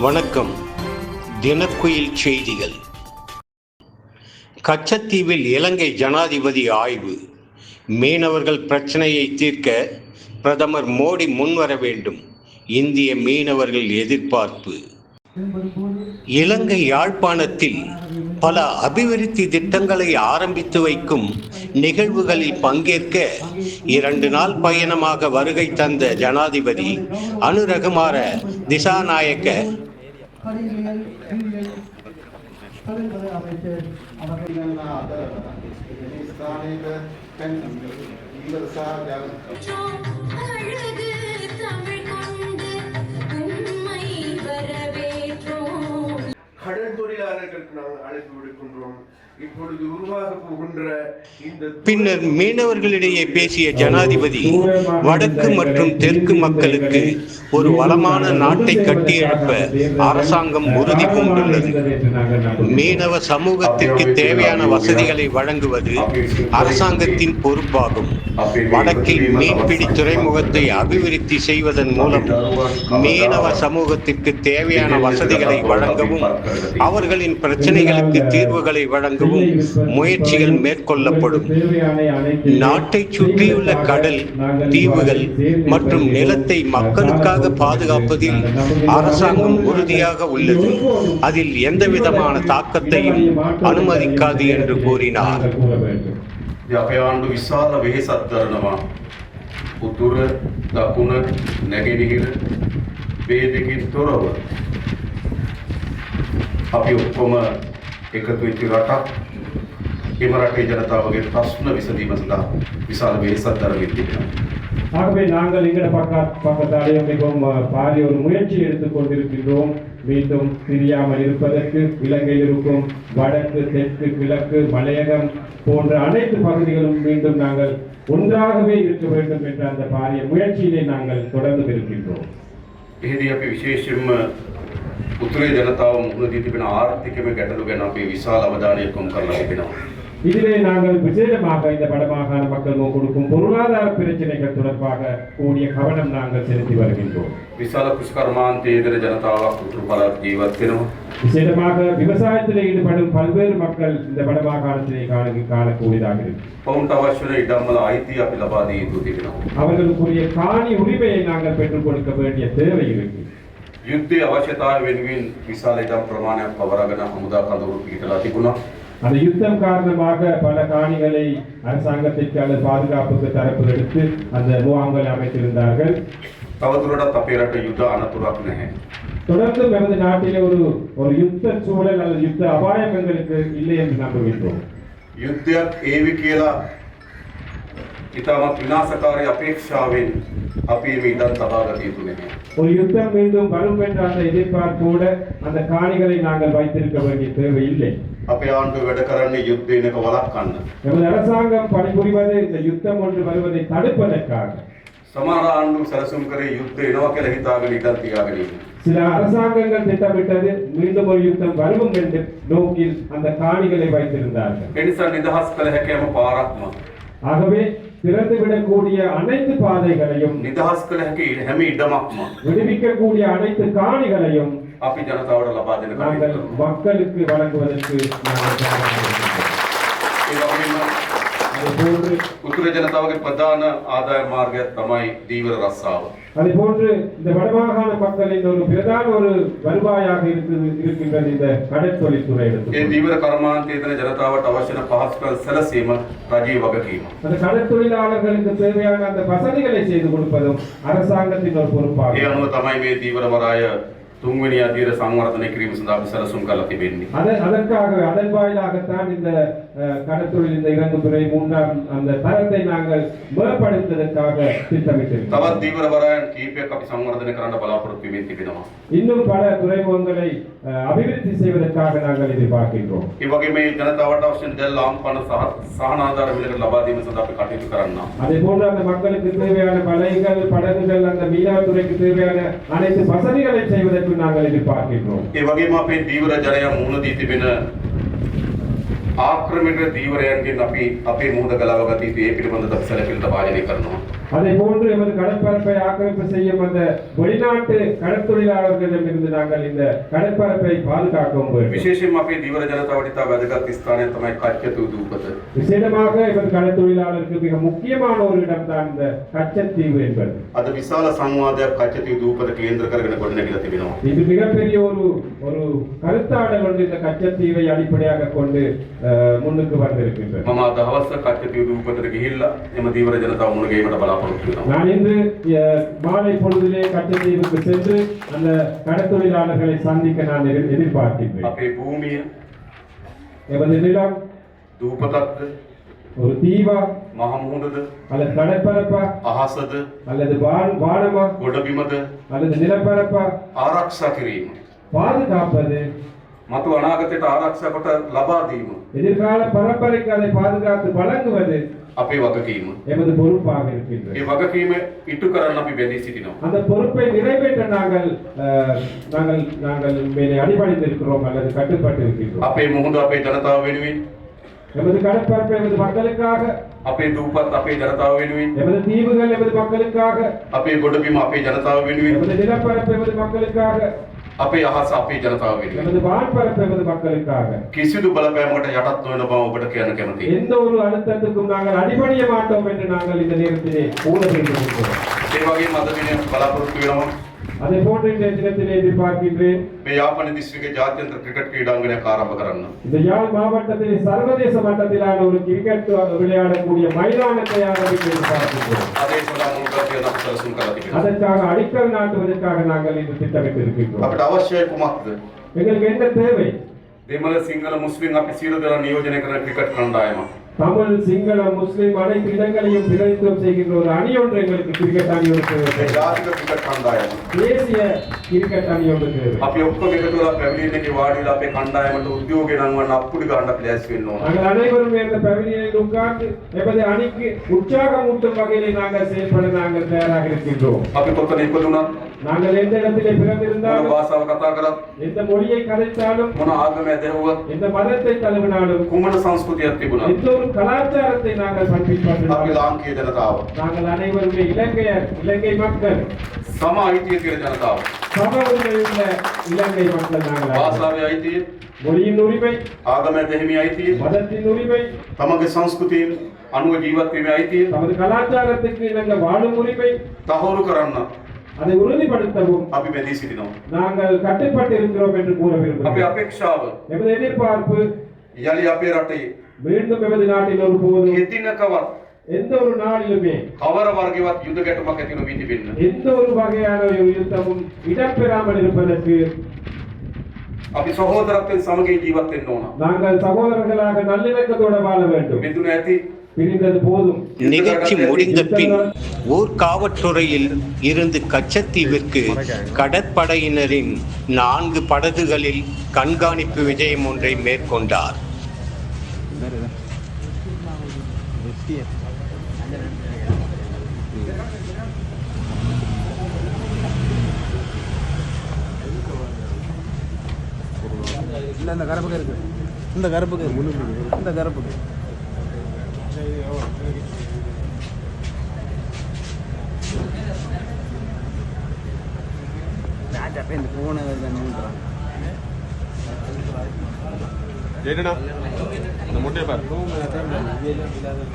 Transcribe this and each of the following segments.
வணக்கம். தினக்குயில் செய்திகள். கச்சத்தீவில் இலங்கை ஜனாதிபதி ஆய்வு. மீனவர்கள் பிரச்சனையை தீர்க்க பிரதமர் மோடி முன்வர வேண்டும். இந்திய மீனவர்கள் எதிர்பார்ப்பு. இலங்கை யாழ்ப்பாணத்தில் பல அபிவிருத்தி திட்டங்களை ஆரம்பித்து வைக்கும் நிகழ்வுகளில் பங்கேற்க இரண்டு நாள் பயணமாக வருகை தந்த ஜனாதிபதி அனுரகுமார திசாநாயக்க கடிதங்கள் நீங்கள் கடிதங்களை அமைத்து அவர்கள் கடல் தொழிலாளர்களுக்கு நாங்கள் அழைப்பு விடுக்கின்றோம். பின்னர் மீனவர்களிடையே பேசிய ஜனாதிபதி வடக்கு மற்றும் தெற்கு மக்களுக்கு ஒரு வளமான நாட்டை கட்டியெழுப்ப அரசாங்கம் உறுதி பூண்டுள்ளது மீனவ சமூகத்திற்கு தேவையான வசதிகளை வழங்குவது அரசாங்கத்தின் பொறுப்பாகும். வடக்கில் மீன்பிடி துறைமுகத்தை அபிவிருத்தி செய்வதன் மூலம் மீனவ சமூகத்திற்கு தேவையான வசதிகளை வழங்கவும் அவர்களின் பிரச்சனைகளுக்கு தீர்வுகளை வழங்கவும் முயற்சிகள் மேற்கொள்ளப்படும் நாட்டை சுற்றியுள்ள கடல் தீவுகள் மற்றும் நிலத்தை மக்களுக்காக பாதுகாப்பதில் அரசாங்கம் உறுதியாக உள்ளது அதில் எந்தவிதமான தாக்கத்தையும் அனுமதிக்காது என்று கூறினார் අපේ ආණ්ඩු විශාල වෙහෙසක් කරනවා උතුර දකුණ නැගෙනහිර වේදකින් තොරව අපි ඔක්කොම एकत्वित गाठा हे मराठी जनता वगैरे प्रश्न विसंधी मजला विशाल वेळ सत्तर ஆகவே நாங்கள் எங்கட பக்க பக்கத்தாலே மிகவும் பாரிய ஒரு முயற்சி எடுத்துக் கொண்டிருக்கின்றோம் மீண்டும் தெரியாமல் இருப்பதற்கு இலங்கையில் இருக்கும் வடக்கு தெற்கு கிழக்கு மலையகம் போன்ற அனைத்து பகுதிகளும் மீண்டும் நாங்கள் ஒன்றாகவே இருக்க வேண்டும் என்ற அந்த பாரிய முயற்சியிலே நாங்கள் தொடர்ந்து இருக்கின்றோம் விசேஷம் උතුරේ ජනතාව මුහුණ දී තිබෙන ආර්ථිකම ගැටලු ගැන අපි විශාල අවධානයක් යොමු කරලා තිබෙනවා. இதிலே நாங்கள் விசேடமாக இந்த வடமாகாண மக்கள் கொடுக்கும் பொருளாதார பிரச்சனைகள் தொடர்பாக கூடிய கவனம் நாங்கள் செலுத்தி வருகின்றோம் විශාල කෘෂිකර්මාන්තයේ ඉදර ජනතාවක් උතුරු පළාත් ජීවත් වෙනවා. விசேடமாக விவசாயத்தில் ஈடுபடும் பல்வேறு மக்கள் இந்த வடமாகாணத்திலே காண காணக்கூடியதாக இருக்கு ඔවුන්ට අවශ්‍ය වන ඉඩම්වල අයිතිය අපි ලබා දී යුතු තිබෙනවා. அவர்களுக்குரிய காணி உரிமையை நாங்கள் பெற்றுக் கொடுக்க வேண்டிய தேவை இருக்கு युद्धे ಅವಶ್ಯತಾ ವೆನ್ವಿನ್ விசாலைதா பிரமாண பவரகன அமுதா கந்தூர் கிட்டலாத்திக்குனா அந்த யுத்தம் காரணமாக பல காணிகளை அரசாங்கத்திற்கு அல்லது பாதுகாப்புக்கு தரப்பு எடுத்து அந்த முகாம்கள் அமைத்திருந்தார்கள் தவத்துரோட தப்பேரட்ட யுத்த அனத்துராக்குனே தொடர்ந்து பிறந்த நாட்டில ஒரு ஒரு யுத்த சூழல் அல்லது யுத்த அபாயம் எங்களுக்கு இல்லை என்று நம்புகின்றோம் யுத்த ஏவி கேலா இதாமத் அபேக்ஷாவின் අපි මේ ඉඩම් තබාගත යුතු නැහැ. ஒரு யுத்தம் மீண்டும் வரும் என்ற அந்த எதிர்பார்ப்போட அந்த காணிகளை நாங்கள் வைத்திருக்க வேண்டிய தேவை இல்லை අපේ ආණ්ඩුව වැඩ කරන්නේ යුද්ධයනක වළක්වන්න. நமது அரசாங்கம் பணிபுரிவது இந்த யுத்தம் ஒன்று வருவதை தடுப்பதற்காக සමහර ආණ්ඩු සැලසුම් කරේ යුද්ධ එනවා කියලා හිතාගෙන ඉඩම් තියාගෙන ඉන්න. சில அரசாங்கங்கள் திட்டமிட்டது மீண்டும் ஒரு யுத்தம் வரும் என்று நோக்கில் அந்த காணிகளை வைத்திருந்தார்கள் ඒ නිසා නිදහස් කළ හැකියම පාරක්ම ஆகவே திறந்துவிடக்கூடிய அனைத்து பாதைகளையும் නිදහස් කළ හැකි හැම ඉඩමක්ම விடுவிக்கக்கூடிய அனைத்து காணிகளையும் අපි ජනතාවට ලබා දෙන நாங்கள் කටයුතු කරනවා. மக்களுக்கு வழங்குவதற்கு நாங்கள் தயாராக இருக்கின்றோம். ඒ වගේම அதுபோன்று උතුර ජනතාවගේ ප්‍රධාන ආදාය මාර්ගයක් තමයි දීවර රස්සාව. அதுபோன்று இந்த வடமாகாண மக்களின் ஒரு பிரதான ஒரு வருவாயாக இருக்குது இருக்கின்றது இந்த கடற்தொழில்துறை ඒ எடுத்து දීවර කර්මාන්තයේ දෙන ජනතාවට අවශ්‍ය වන පහසුකම් සැලසීම රජයේ වගකීම. அந்த கடற்தொழிலாளர்களுக்கு தேவையான அந்த வசதிகளை செய்து கொடுப்பதும் அரசாங்கத்தின் ஒரு ඒ பொறுப்பாகும் අනුව තමයි මේ දීවර වරාය තුන්වෙනි අධීර සංවර්ධනය කිරීම සඳහා අපි සැලසුම් කරලා තිබෙන්නේ. அதன் அதற்காக அதன் வாயிலாகத்தான் இந்த அஹ், கடற்தொழில் இந்த இறங்குதுறை மூன்றாம் அந்த தரத்தை நாங்கள் மேம்படுத்துவதற்காக திட்டமிட்டிருக்கிறோம் තවත් දීවර වරායන් කීපයක් අපි සංවර්ධනය කරන්න බලාපොරොත්තු වෙමින් තිබෙනවා. இன்னும் பல துறைமுகங்களை அஹ், அபிவிருத்தி செய்வதற்காக நாங்கள் எதிர்பார்க்கின்றோம் ඒ වගේ මේ ජනතාවට අවශ්‍ය දැල් ලාම්පන සහ සහනාධාර මිලකට ලබා දීම සඳහා අපි කටයුතු කරන්නා. அதே போன்று அந்த மக்களுக்கு தேவையான பலைகள் படகுகள் அந்த மீனவத்துறைக்கு தேவையான அனைத்து வசதிகளை செய்வதற்கு நாங்கள் எதிர்பார்க்கின்றோம் ඒ වගේම අපේ දීවර ජනයා මුහුණ දී තිබෙන ආක්‍රමික දීවරයන්ගෙන් අපි අපේ මුහුණ ගලව ගත යුතු ඒ පිළිබඳව සැලකිලිට වාජනය කරනවා. அதே போன்று எமது கடற்பரப்பை ஆக்கிரமிப்பு செய்யும் அந்த வெளிநாட்டு கடற்தொழிலாளர்களிடமிருந்து நாங்கள் இந்த கடற்பரப்பை பாதுகாக்கவும் வேண்டும் විශේෂයෙන්ම අපේ දීවර ජනතාවට ඉතා වැදගත් ස්ථානය තමයි කච්චතු දූපත. விசேடமாக எமது கடற்தொழிலாளருக்கு மிக முக்கியமான ஒரு இடம்தான் இந்த கச்சத்தீவு என்பது අද විශාල සංවාදයක් කච්චතු දූපත කේන්ද්‍ර කරගෙන ගොඩනැගිලා තිබෙනවා. இது மிகப்பெரிய ஒரு ஒரு கருத்தாடல் ஒன்று இந்த கச்சத்தீவை அடிப்படையாக கொண்டு அஹ், முன்னுக்கு வந்திருக்கின்றது මම අද හවස කච්චතු දූපතට ගිහිල්ලා එම දීවර ජනතාව මුණ ගැනීමට බලාපොරොත්තු වෙනවා. நான் இன்று அஹ், மாலை பொழுதிலே கச்சத்தீவுக்கு சென்று அந்த கடற்தொழிலாளர்களை சந்திக்க நான் எதிர்- எதிர்பார்க்கின்றேன் අපේ භූමිය எமது நிலம் දූපතක්ද ஒரு தீவா මහ මුහුණද அல்லது கடற்பரப்பா අහසද அல்லது வான் வானமா ගොඩබිමද அல்லது நிலப்பரப்பா ආරක්ෂා කිරීම. பாதுகாப்பது මතු අනාගතයට ආරක්ෂා කොට ලබා දීම எதிர்கால பரம்பரைக்கு அதை பாதுகாத்து வழங்குவது අපේ වගකීම. எமது பொறுப்பாக இருக்கின்றது ඒ වගකීම ඉටු කරන්න අපි බැඳී සිටිනවා. அந்த பொறுப்பை நிறைவேற்ற நாங்கள் அஹ், நாங்கள் நாங்கள் மேலே அடிபணிந்திருக்கிறோம் அல்லது கட்டுப்பட்டு இருக்கின்றோம் අපේ මුහුද අපේ ජනතාව වෙනුවෙන් எமது கடற்பரப்பு எமது மக்களுக்காக අපේ දූපත් අපේ ජනතාව වෙනුවෙන් எமது தீவுகள் எமது மக்களுக்காக අපේ ගොඩබිම අපේ ජනතාව වෙනුවෙන් எமது நிலப்பரப்பு எமது மக்களுக்காக අපේ අහස අපේ ජනතාව වෙනුවෙන් எமது வான்பரப்பு எமது மக்களுக்காக කිසිදු බලපෑමකට යටත් නොවන බව ඔබට කියන්න කැමතියි. எந்த ஒரு அழுத்தத்துக்கும் நாங்கள் அடிபணிய மாட்டோம் என்று நாங்கள் இந்த நேரத்திலே கூற வேண்டியிருக்கிறோம் ඒ වගේම අද දින බලාපොරොත්තු වෙනවා ಅದೇ ಫೋನ್ ಇಂಡಿಯಾ ದಿನದಲ್ಲಿ ಎದುರ್ಪಾಕಿದ್ರೆ ಯಾವ ನಿಸ್ವಿಗೆ ಜಾತ್ಯಂತರ ಕ್ರಿಕೆಟ್ ಕ್ರೀಡಾಂಗಣ ಆರಂಭಕರನ್ನು இந்த யாழ் மாவட்டத்தில் சர்வதேச மட்டத்திலான ஒரு கிரிக்கெட் விளையாடக்கூடிய மைதானத்தை ஆரம்பித்து அதற்காக அடிக்கல் நாட்டுவதற்காக நாங்கள் இந்த திட்டமிட்டு இருக்கின்றோம் அப்படி அவசியம் எங்களுக்கு என்ன தேவை? தேமல சிங்கள முஸ்லிம் அப்படி சீரதர நியோஜன கிரிக்கெட் கண்டாயமா தமிழ் சிங்கள முஸ்லிம் அனைத்து இடங்களையும் பிரதிநிதித்துவம் செய்கின்ற ஒரு அணி ஒன்று எங்களுக்கு கிரிக்கெட் அணி ஒன்று தேசிய கிரிக்கெட் அணி ஒன்று அப்படி ஒக்க விகட்டுல பிரவீணிக்கு வாடியில் அப்படி கண்டாயம் என்று உத்தியோகி நாங்கள் அப்படி காண்ட பிளேஸ் வேணும் நாங்கள் அனைவரும் இந்த பிரவீணியில் உட்கார்ந்து எப்படி அணிக்கு உற்சாகம் ஊட்டும் வகையில் நாங்கள் செயல்பட நாங்கள் தயாராக இருக்கின்றோம். அப்படி கொத்தனை இப்பதுனா நாங்கள் எந்த இடத்திலே මොන பிறந்திருந்தாலும் භාෂාව කතා කරත් எந்த மொழியை கதைத்தாலும் මොන ආගම ඇදහුවත් எந்த மதத்தை தழுவினாலும் කුමන සංස්කෘතියක් තිබුණත් எந்த ஒரு கலாச்சாரத்தை நாங்கள் අපි பின்பற்றினாலும் ලාංකීය ජනතාව நாங்கள் அனைவருமே இலங்கையர் இலங்கை மக்கள் සම අයිතිය තියෙන ජනතාව. சம உரிமையுள்ள இலங்கை மக்கள் நாங்கள் அனைவரும். භාෂාවේ අයිතිය, மொழியின் உரிமை ආගම ඇදහිමේ අයිතිය, மதத்தின் உரிமை තමගේ සංස්කෘතියෙන් අනුව ජීවත් වීමේ අයිතිය நமது கலாச்சாரத்துக்கு இணங்க வாழும் உரிமை තහවුරු කරන්න அதை உறுதிப்படுத்தவும் අපි බැඳී සිටිනවා. நாங்கள் கட்டுப்பட்டு இருக்கிறோம் என்று கூற අපේ விரும்புகிறோம் අපේක්ෂාව எமது எதிர்பார்ப்பு යළි අපේ රටේ மீண்டும் எமது நாட்டில் ஒரு போதும் එදිනකවත් எந்த ஒரு நாளிலுமே කවර වර්ගවත් යුද ගැටුමක් ඇති නොවී තිබෙන්න. எந்த ஒரு வகையான ஒரு யுத்தமும் இடம்பெறாமல் இருப்பதற்கு අපි සහෝදරත්වයෙන් සමගින් ජීවත් වෙන්න ඕන. நாங்கள் சகோதரர்களாக நல்லிணக்கத்தோடு வாழ வேண்டும் මිදුන ඇති பிரிந்தது போதும் நிகழ்ச்சி முடிந்த பின் ஊர்காவற்றுறையில் இருந்து கச்சத்தீவிற்கு கடற்படையினரின் நான்கு படகுகளில் கண்காணிப்பு விஜயம் ஒன்றை மேற்கொண்டார். இந்த கருப்புக்கு இருக்கு இந்த கருப்புக்கு இந்த கருப்புக்கு அப்போ இந்த பூனை நோண்டுறான் என்னடா இந்த முட்டையை பாரு தான்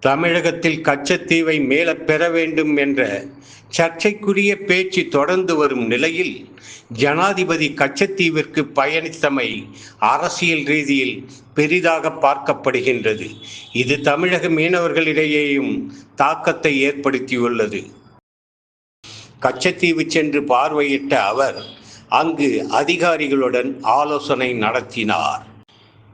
தமிழகத்தில் கச்சத்தீவை மேல பெற வேண்டும் என்ற சர்ச்சைக்குரிய பேச்சு தொடர்ந்து வரும் நிலையில் ஜனாதிபதி கச்சத்தீவிற்கு பயணித்தமை அரசியல் ரீதியில் பெரிதாக பார்க்கப்படுகின்றது. இது தமிழக மீனவர்களிடையேயும் தாக்கத்தை ஏற்படுத்தியுள்ளது. கச்சத்தீவு சென்று பார்வையிட்ட அவர் அங்கு அதிகாரிகளுடன் ஆலோசனை நடத்தினார்.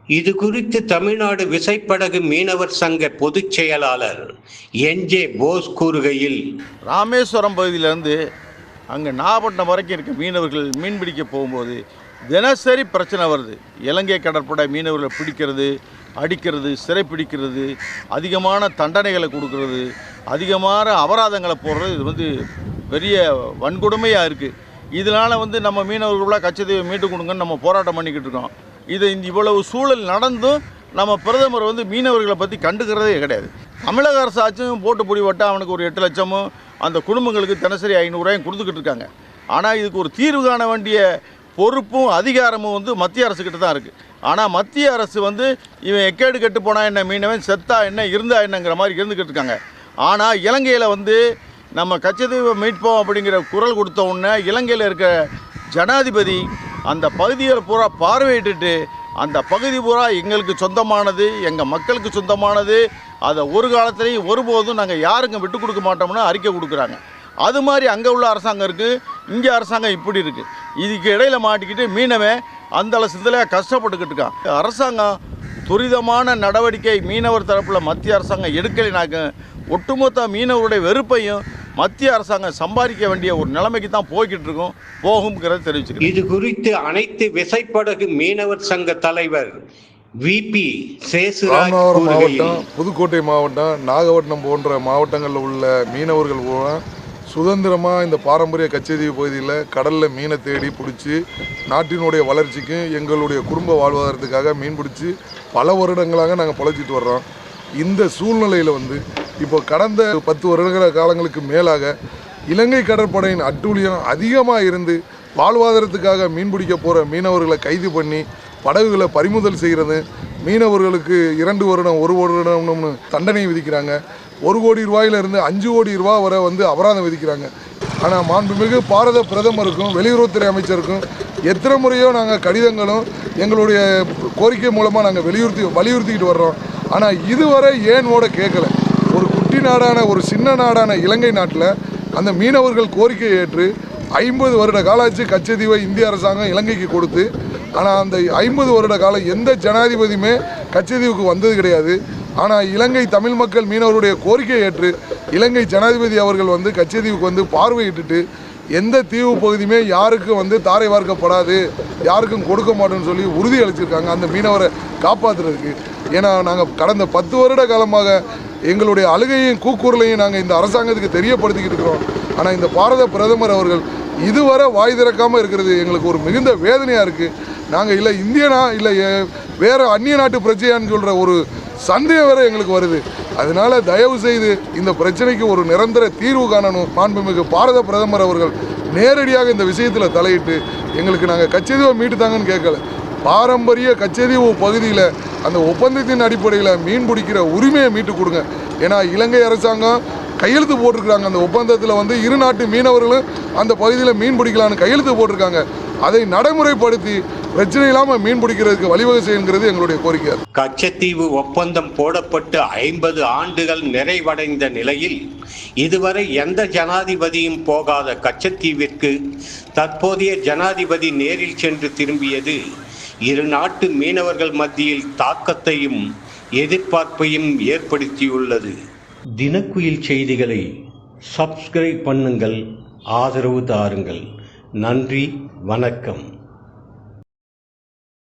இது குறித்து தமிழ்நாடு விசைப்படகு மீனவர் சங்க பொதுச் செயலாளர் என் ஜே போஸ் கூறுகையில் ராமேஸ்வரம் பகுதியிலேருந்து அங்கே நாகப்பட்டினம் வரைக்கும் இருக்க மீனவர்கள் மீன் பிடிக்க போகும்போது தினசரி பிரச்சனை வருது. இலங்கை கடற்படை மீனவர்களை பிடிக்கிறது அடிக்கிறது சிறைப்பிடிக்கிறது அதிகமான தண்டனைகளை கொடுக்கறது அதிகமான அபராதங்களை போடுறது இது வந்து பெரிய வன்கொடுமையாக இருக்குது இதனால் வந்து நம்ம மீனவர்களாக கச்சதீவை மீட்டு கொடுங்கன்னு நம்ம போராட்டம் பண்ணிக்கிட்டு இருக்கோம். இது இந்த இவ்வளவு சூழல் நடந்தும் நம்ம பிரதமர் வந்து மீனவர்களை பற்றி கண்டுக்கிறதே கிடையாது. தமிழக அரசாச்சும் போட்டு பிடி அவனுக்கு ஒரு எட்டு லட்சமும் அந்த குடும்பங்களுக்கு தினசரி ஐநூறுரூவாயும் கொடுத்துக்கிட்டு இருக்காங்க. ஆனால் இதுக்கு ஒரு தீர்வு காண வேண்டிய பொறுப்பும் அதிகாரமும் வந்து மத்திய அரசுக்கிட்ட தான் இருக்குது ஆனால் மத்திய அரசு வந்து இவன் எக்கேடு கெட்டு போனால் என்ன மீனவன் செத்தா என்ன இருந்தா என்னங்கிற மாதிரி இருந்துக்கிட்டு இருக்காங்க. ஆனால் இலங்கையில் வந்து நம்ம கச்சதீவை மீட்போம் அப்படிங்கிற குரல் கொடுத்த உடனே இலங்கையில் இருக்க ஜனாதிபதி அந்த பகுதியை பூரா பார்வையிட்டுட்டு அந்த பகுதி பூரா எங்களுக்கு சொந்தமானது எங்கள் மக்களுக்கு சொந்தமானது அதை ஒரு காலத்துலேயும் ஒருபோதும் நாங்கள் யாருக்கும் விட்டு கொடுக்க மாட்டோம்னு அறிக்கை கொடுக்குறாங்க. அது மாதிரி அங்கே உள்ள அரசாங்கம் இருக்குது இங்கே அரசாங்கம் இப்படி இருக்குது இதுக்கு இடையில் மாட்டிக்கிட்டு மீனவன் அந்த சிந்தலையாக கஷ்டப்பட்டுக்கிட்டு இருக்கான். அரசாங்கம் துரிதமான நடவடிக்கை மீனவர் தரப்பில் மத்திய அரசாங்கம் எடுக்கலைனாக்க ஒட்டுமொத்த மீனவருடைய வெறுப்பையும் மத்திய அரசாங்கம் சம்பாதிக்க வேண்டிய ஒரு நிலைமைக்கு தான் போய்கிட்டு இருக்கும் போகுங்கிறத தெரிவிச்சுக்கிறேன். இது குறித்து அனைத்து விசைப்படகு மீனவர் சங்க தலைவர் விபி சேசுராஜ் ராமநாதபுரம் கூறுகையில் மாவட்டம் புதுக்கோட்டை மாவட்டம் நாகப்பட்டினம் போன்ற மாவட்டங்களில் உள்ள மீனவர்கள் பூரா சுதந்திரமாக இந்த பாரம்பரிய கச்சேரி பகுதியில் கடலில் மீனை தேடி பிடிச்சி நாட்டினுடைய வளர்ச்சிக்கும் எங்களுடைய குடும்ப வாழ்வாதாரத்துக்காக மீன் பிடிச்சி பல வருடங்களாக நாங்கள் பழச்சிட்டு வர்றோம். இந்த சூழ்நிலையில் வந்து இப்போ கடந்த பத்து வருட காலங்களுக்கு மேலாக இலங்கை கடற்படையின் அட்டூழியம் அதிகமாக இருந்து வாழ்வாதாரத்துக்காக மீன் பிடிக்க போகிற மீனவர்களை கைது பண்ணி படகுகளை பறிமுதல் செய்கிறது மீனவர்களுக்கு இரண்டு வருடம் ஒரு வருடம்னு தண்டனை விதிக்கிறாங்க. ஒரு கோடி ரூபாயிலிருந்து அஞ்சு கோடி ரூபா வரை வந்து அபராதம் விதிக்கிறாங்க. ஆனால் மாண்புமிகு பாரத பிரதமருக்கும் வெளியுறவுத்துறை அமைச்சருக்கும் எத்தனை முறையோ நாங்கள் கடிதங்களும் எங்களுடைய கோரிக்கை மூலமாக நாங்கள் வலியுறுத்தி வலியுறுத்திக்கிட்டு வர்றோம். ஆனால் இதுவரை ஏன் ஓட கேட்கல? நாடான ஒரு சின்ன நாடான இலங்கை நாட்டில் அந்த மீனவர்கள் கோரிக்கை ஏற்று ஐம்பது வருட காலாச்சு கச்சதீவை இந்திய அரசாங்கம் இலங்கைக்கு கொடுத்து ஆனால் அந்த ஐம்பது வருட காலம் எந்த ஜனாதிபதியுமே கச்சதீவுக்கு வந்தது கிடையாது. ஆனால் இலங்கை தமிழ் மக்கள் மீனவருடைய கோரிக்கையை ஏற்று இலங்கை ஜனாதிபதி அவர்கள் வந்து கச்சதீவுக்கு வந்து பார்வையிட்டுட்டு எந்த தீவு பகுதியுமே யாருக்கும் வந்து தாரை வார்க்கப்படாது யாருக்கும் கொடுக்க மாட்டோம்னு சொல்லி உறுதி அளிச்சிருக்காங்க அந்த மீனவரை காப்பாற்றுறதுக்கு ஏன்னா நாங்கள் கடந்த பத்து வருட காலமாக எங்களுடைய அழுகையும் கூக்குரலையும் நாங்கள் இந்த அரசாங்கத்துக்கு தெரியப்படுத்திக்கிட்டு இருக்கிறோம். ஆனால் இந்த பாரத பிரதமர் அவர்கள் இதுவரை வாய் திறக்காமல் இருக்கிறது எங்களுக்கு ஒரு மிகுந்த வேதனையாக இருக்குது நாங்கள் இல்லை இந்தியனா இல்லை வேறு அந்நிய நாட்டு பிரச்சனையான்னு சொல்கிற ஒரு சந்தேகம் வேறு எங்களுக்கு வருது. அதனால தயவு செய்து இந்த பிரச்சனைக்கு ஒரு நிரந்தர தீர்வு காணணும். மாண்புமிகு பாரத பிரதமர் அவர்கள் நேரடியாக இந்த விஷயத்தில் தலையிட்டு எங்களுக்கு நாங்கள் கச்சதீவை மீட்டு தாங்கன்னு கேட்கல. பாரம்பரிய கச்சதீவு பகுதியில் அந்த ஒப்பந்தத்தின் அடிப்படையில் மீன் பிடிக்கிற உரிமையை மீட்டு கொடுங்க. ஏன்னா இலங்கை அரசாங்கம் கையெழுத்து போட்டிருக்கிறாங்க. அந்த ஒப்பந்தத்தில் வந்து இரு நாட்டு மீனவர்களும் அந்த பகுதியில் மீன் பிடிக்கலான்னு கையெழுத்து போட்டிருக்காங்க. அதை நடைமுறைப்படுத்தி பிரச்சனை இல்லாமல் மீன் பிடிக்கிறதுக்கு வழிவகை செய்யுங்கிறது எங்களுடைய கோரிக்கை. கச்சத்தீவு ஒப்பந்தம் போடப்பட்டு ஐம்பது ஆண்டுகள் நிறைவடைந்த நிலையில் இதுவரை எந்த ஜனாதிபதியும் போகாத கச்சத்தீவிற்கு தற்போதைய ஜனாதிபதி நேரில் சென்று திரும்பியது இரு நாட்டு மீனவர்கள் மத்தியில் தாக்கத்தையும் எதிர்பார்ப்பையும் ஏற்படுத்தியுள்ளது. தினக்குயில் செய்திகளை சப்ஸ்கிரைப் பண்ணுங்கள் ஆதரவு தாருங்கள். நன்றி வணக்கம்.